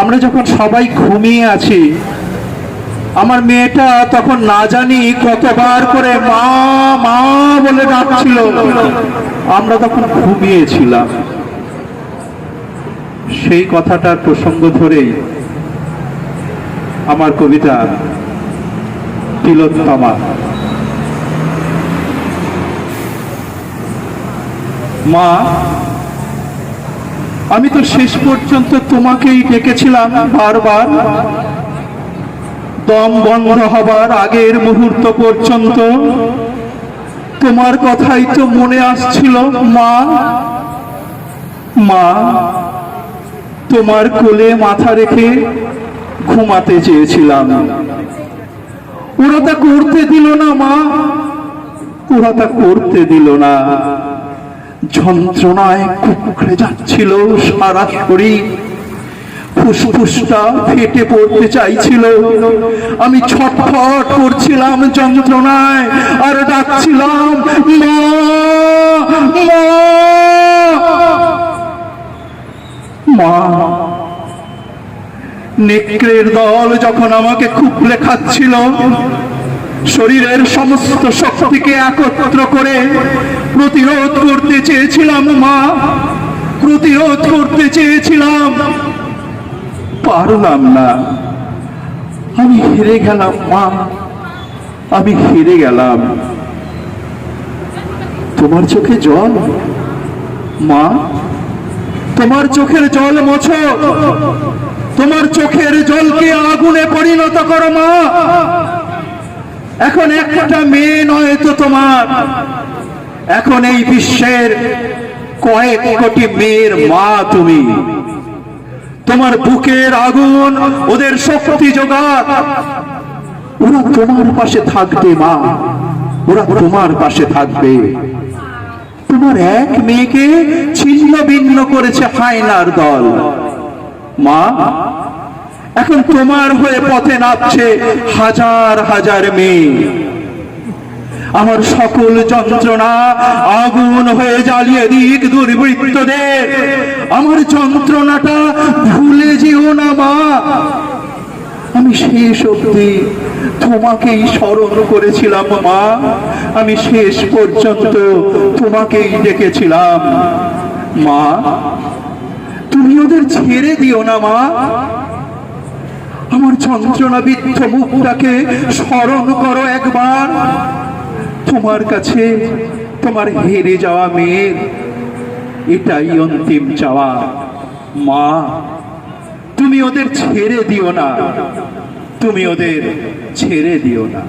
আমরা যখন সবাই ঘুমিয়ে আছি, আমার মেয়েটা তখন না জানি কতবার করে মা মা বলে ডাকছিল। আমরা তখন ঘুমিয়েছিলাম। সেই কথাটার প্রসঙ্গ ধরেই আমার কবিতা তিলোত্তমা। মা আমি তো শেষ পর্যন্ত তোমাকেই ডেকেছিলাম বারবার। দম বন্ধ হবার আগের মুহূর্ত পর্যন্ত। তোমার কথাই তো মনে আসছিল, মা। মা, তোমার কোলে মাথা রেখে ঘুমাতে চেয়েছিলাম। ওরা তা করতে দিল না, মা। ওরা তা করতে দিল না। যন্ত্রণায় কুকড়ে যাচ্ছিল সারা শরীর। ফুসফুসটা ফেটে পড়তে চাইছিল। আমি ছটফট করছিলাম যন্ত্রণায় আর ডাকছিলাম, মা মা নেকড়ের দল যখন আমাকে খুবলে খাচ্ছিল শরীরের সমস্ত শক্তিকে একত্র করে প্রতিরোধ করতে চেয়েছিলাম, মা। প্রতিরোধ করতে চেয়েছিলাম। পারলাম না। আমি হেরে গেলাম, মা। আমি হেরে গেলাম। তোমার চোখে জল? মা, তোমার চোখের জল মোছো। তোমার চোখের জলকে আগুনে পরিণত করো, মা। এখন একটা মেয়ে নয় তো তোমার। এখন এই বিশ্বের কয়েক কোটি মেয়ের মা তুমি। তোমার বুকের আগুন, ওদের শক্তি জোগাড় ওরা তোমার পাশে থাকবে মা। ওরা তোমার পাশে থাকবে। তোমার এক মেয়েকে ছিন্ন ভিন্ন করেছে হায়নার দল। মা এখন তোমার হয়ে পথে নামছে হাজার হাজার মেয়ে। আমার সকল যন্ত্রণা আগুন হয়ে জ্বালিয়ে দিক দুর্বৃত্তদের। আমার যন্ত্রণাটা ভুলে যেও না, মা। আমি শেষ অবধি তোমাকেই স্মরণ করেছিলাম, মা। আমি শেষ পর্যন্ত তোমাকেই ডেকেছিলাম। মা, তুমি ওদের ছেড়ে দিও না, মা। আমার যন্ত্রণাবিদ্ধ মুখটাকে স্মরণ করো একবার। তোমার কাছে তোমার হেরে যাওয়া মেয়ের এটাই অন্তিম চাওয়া। মা, তুমি ওদের ছেড়ে দিও না। তুমি ওদের ছেড়ে দিও না।